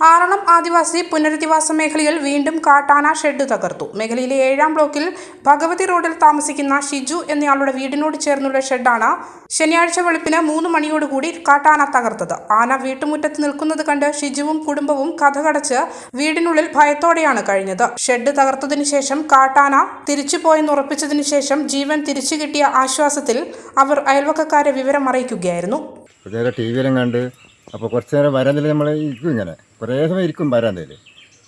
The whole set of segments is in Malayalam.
ആറളം ആദിവാസി പുനരധിവാസ മേഖലയിൽ വീണ്ടും കാട്ടാന ഷെഡ് തകർത്തു. മേഖലയിലെ ഏഴാം ബ്ലോക്കിൽ ഭഗവതി റോഡിൽ താമസിക്കുന്ന ഷിജു എന്നയാളുടെ വീടിനോട് ചേർന്നുള്ള ഷെഡാണ് ശനിയാഴ്ച വെളുപ്പിന് മൂന്ന് മണിയോടുകൂടി കാട്ടാന തകർത്തത്. ആന വീട്ടുമുറ്റത്ത് നിൽക്കുന്നത് കണ്ട് ഷിജുവും കുടുംബവും കഥകടച്ച് വീടിനുള്ളിൽ ഭയത്തോടെയാണ് കഴിഞ്ഞത്. ഷെഡ് തകർത്തതിനു ശേഷം കാട്ടാന തിരിച്ചുപോയെന്ന് ഉറപ്പിച്ചതിനു ശേഷം ജീവൻ തിരിച്ചു കിട്ടിയ ആശ്വാസത്തിൽ അവർ അയൽവക്കക്കാരെ വിവരം അറിയിക്കുകയായിരുന്നു അപ്പോൾ കുറച്ച് നേരം വരാന്തയിൽ നമ്മൾ ഇരിക്കും ഇങ്ങനെ. കുറേ സമയം ഇരിക്കും വരാന്തയിൽ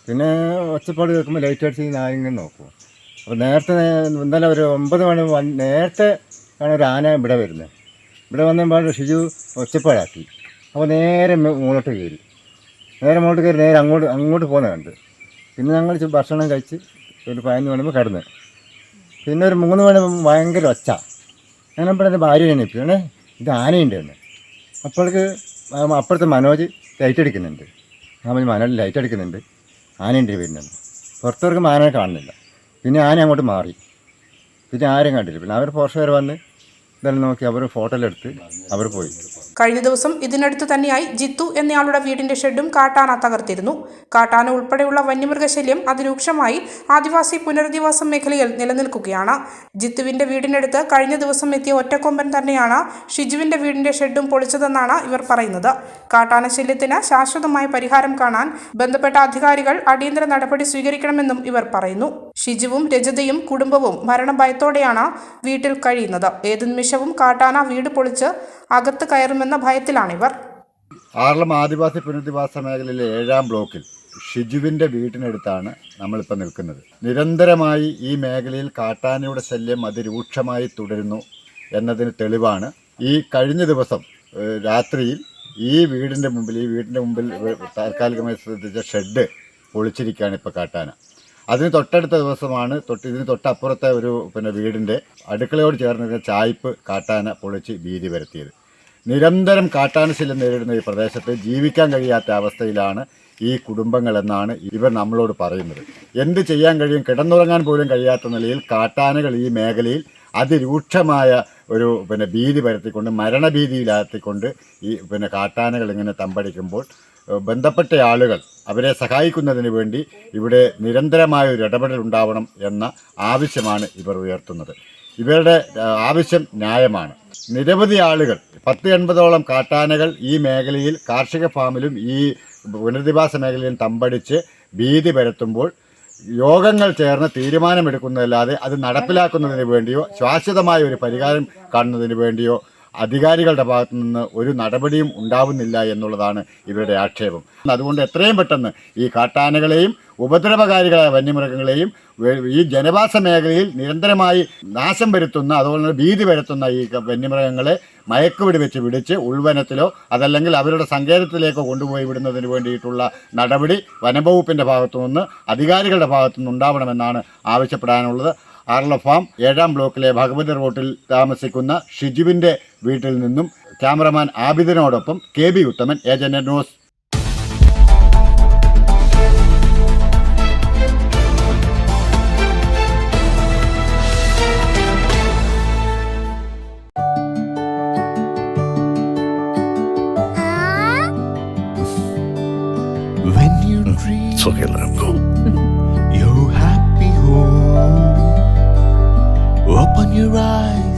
പിന്നെ ഒച്ചപ്പാട് കേൾക്കുമ്പോൾ ലൈറ്റ് അടിച്ച് ഞാനിങ്ങനെ നോക്കും. അപ്പോൾ നേരത്തെ ഇന്നലെ ഒരു ഒമ്പത് മണി നേരത്തെ ആണ് ഒരു ആന ഇവിടെ വരുന്നത് ഇവിടെ വന്നപ്പോൾ ഷിജു ഒച്ചപ്പാടാക്കി. അപ്പോൾ നേരെ മുകളിലോട്ട് കയറി. നേരെ മുകളിലോട്ട് കയറി നേരെ അങ്ങോട്ട് അങ്ങോട്ട് പോകുന്ന കണ്ട്. പിന്നെ ഞങ്ങൾ ഭക്ഷണം കഴിച്ച് ഒരു പതിനൊന്ന് മണിമ്പോൾ കിടന്ന്. പിന്നെ ഒരു മൂന്ന് മണി ഭയങ്കര ഒച്ച. ഞാൻ ഇവിടെ ഭാര്യ എണീപ്പിക്കണേ ഇത് ആനയുണ്ട് എന്ന് അപ്പോഴേക്ക് അപ്പുറത്തെ മനോജ് ലൈറ്റ് അടിക്കുന്നുണ്ട്. മതി മനോജ് ലൈറ്റ് അടിക്കുന്നുണ്ട്. ആനേന്റെ വരുന്നുണ്ട്. പുറത്തവർക്ക് ആനയെ കാണുന്നില്ല. പിന്നെ ആന അങ്ങോട്ട് മാറി. പിന്നെ ആരും കണ്ടില്ല പിന്നെ അവർ പോർഷകർ വന്ന് ഇതെല്ലാം നോക്കി അവർ ഫോട്ടോയിലെടുത്ത് അവർ പോയി. കഴിഞ്ഞ ദിവസം ഇതിനടുത്ത് തന്നെയായി ജിത്തു എന്നയാളുടെ വീടിന്റെ ഷെഡും കാട്ടാന തകർത്തിരുന്നു. കാട്ടാന ഉൾപ്പെടെയുള്ള വന്യമൃഗശല്യം അതിരൂക്ഷമായി ആദിവാസി പുനരധിവാസ മേഖലയിൽ നിലനിൽക്കുകയാണ്. ജിത്തുവിന്റെ വീടിനടുത്ത് കഴിഞ്ഞ ദിവസം എത്തിയ ഒറ്റക്കൊമ്പൻ തന്നെയാണ് ഷിജുവിന്റെ വീടിന്റെ ഷെഡും പൊളിച്ചതെന്നാണ് ഇവർ പറയുന്നത്. കാട്ടാന ശല്യത്തിന് ശാശ്വതമായ പരിഹാരം കാണാൻ ബന്ധപ്പെട്ട അധികാരികൾ അടിയന്തര നടപടി സ്വീകരിക്കണമെന്നും ഇവർ പറയുന്നു. ഷിജുവും രജതയും കുടുംബവും മരണഭയത്തോടെയാണ് വീട്ടിൽ കഴിയുന്നത്. ഏത് നിമിഷവും കാട്ടാന വീട് പൊളിച്ച് അകത്ത് കയറുമെന്ന ഭയത്തിലാണിവർ. ആറളം ആദിവാസി പുനരധിവാസ മേഖലയിലെ ഏഴാം ബ്ലോക്കിൽ ഷിജുവിന്റെ വീട്ടിനടുത്താണ് നമ്മളിപ്പോൾ നിൽക്കുന്നത്. നിരന്തരമായി ഈ മേഖലയിൽ കാട്ടാനയുടെ ശല്യം അതിരൂക്ഷമായി തുടരുന്നു എന്നതിന് തെളിവാണ്. ഈ കഴിഞ്ഞ ദിവസം രാത്രിയിൽ ഈ വീടിന്റെ മുമ്പിൽ ഈ വീടിന്റെ മുമ്പിൽ താൽക്കാലികമായി ശ്രദ്ധിച്ച ഷെഡ് പൊളിച്ചിരിക്കുകയാണ് ഇപ്പോൾ കാട്ടാന. അതിന് തൊട്ടടുത്ത ദിവസമാണ് തൊട്ട് ഇതിന് തൊട്ടപ്പുറത്തെ ഒരു പിന്നെ വീടിന്റെ അടുക്കളയോട് ചേർന്നിരുന്ന ചായ്പ് കാട്ടാന പൊളിച്ച് ഭീതി വരുത്തിയത് നിരന്തരം കാട്ടാനശല്യം നേരിടുന്ന ഈ പ്രദേശത്ത് ജീവിക്കാൻ കഴിയാത്ത അവസ്ഥയിലാണ് ഈ കുടുംബങ്ങളെന്നാണ് ഇവർ നമ്മളോട് പറയുന്നത്. എന്ത് ചെയ്യാൻ കഴിയും? കിടന്നുറങ്ങാൻ പോലും കഴിയാത്ത നിലയിൽ കാട്ടാനകൾ ഈ മേഖലയിൽ അതിരൂക്ഷമായ ഒരു പിന്നെ ഭീതി പരത്തിക്കൊണ്ട് മരണഭീതിയിലാത്തിക്കൊണ്ട് ഈ പിന്നെ കാട്ടാനകൾ ഇങ്ങനെ തമ്പടിക്കുമ്പോൾ ബന്ധപ്പെട്ട ആളുകൾ അവരെ സഹായിക്കുന്നതിന് വേണ്ടി ഇവിടെ നിരന്തരമായ ഒരു ഇടപെടൽ ഉണ്ടാവണം എന്ന ആവശ്യമാണ് ഇവർ ഉയർത്തുന്നത്. ഇവരുടെ ആവശ്യം ന്യായമാണ്. നിരവധി ആളുകൾ പത്ത് എൺപതോളം കാട്ടാനകൾ ഈ മേഖലയിൽ കാർഷിക ഫാമിലും ഈ പുനരധിവാസ മേഖലയിലും തമ്പടിച്ച് ഭീതി പരത്തുമ്പോൾ യോഗങ്ങൾ ചേർന്ന് തീരുമാനമെടുക്കുന്നതല്ലാതെ അത് നടപ്പിലാക്കുന്നതിന് വേണ്ടിയോ ശാശ്വതമായ ഒരു പരിഹാരം കാണുന്നതിന് വേണ്ടിയോ അധികാരികളുടെ ഭാഗത്തു നിന്ന് ഒരു നടപടിയും ഉണ്ടാവുന്നില്ല എന്നുള്ളതാണ് ഇവരുടെ ആക്ഷേപം. അതുകൊണ്ട് എത്രയും പെട്ടെന്ന് ഈ കാട്ടാനകളെയും ഉപദ്രവകാരികളായ വന്യമൃഗങ്ങളെയും ഈ ജനവാസ മേഖലയിൽ നിരന്തരമായി നാശം വരുത്തുന്ന അതുപോലെ ഭീതി വരുത്തുന്ന ഈ വന്യമൃഗങ്ങളെ മയക്കുപിടി വെച്ച് പിടിച്ച് ഉൾവനത്തിലോ അതല്ലെങ്കിൽ അവരുടെ സങ്കേതത്തിലേക്കോ കൊണ്ടുപോയി വിടുന്നതിന് വേണ്ടിയിട്ടുള്ള നടപടി വനംവകുപ്പിന്റെ ഭാഗത്തു നിന്ന് അധികാരികളുടെ ഭാഗത്തു നിന്ന് ഉണ്ടാവണമെന്നാണ് ആവശ്യപ്പെടാനുള്ളത്. ആർല ഫാം ഏഴാം ബ്ലോക്കിലെ ഭഗവതി റോട്ടിൽ താമസിക്കുന്ന ഷിജുവിന്റെ വീട്ടിൽ നിന്നും cameraman ആബിദിനോടൊപ്പം K B Uthaman agent news. When you dream your eyes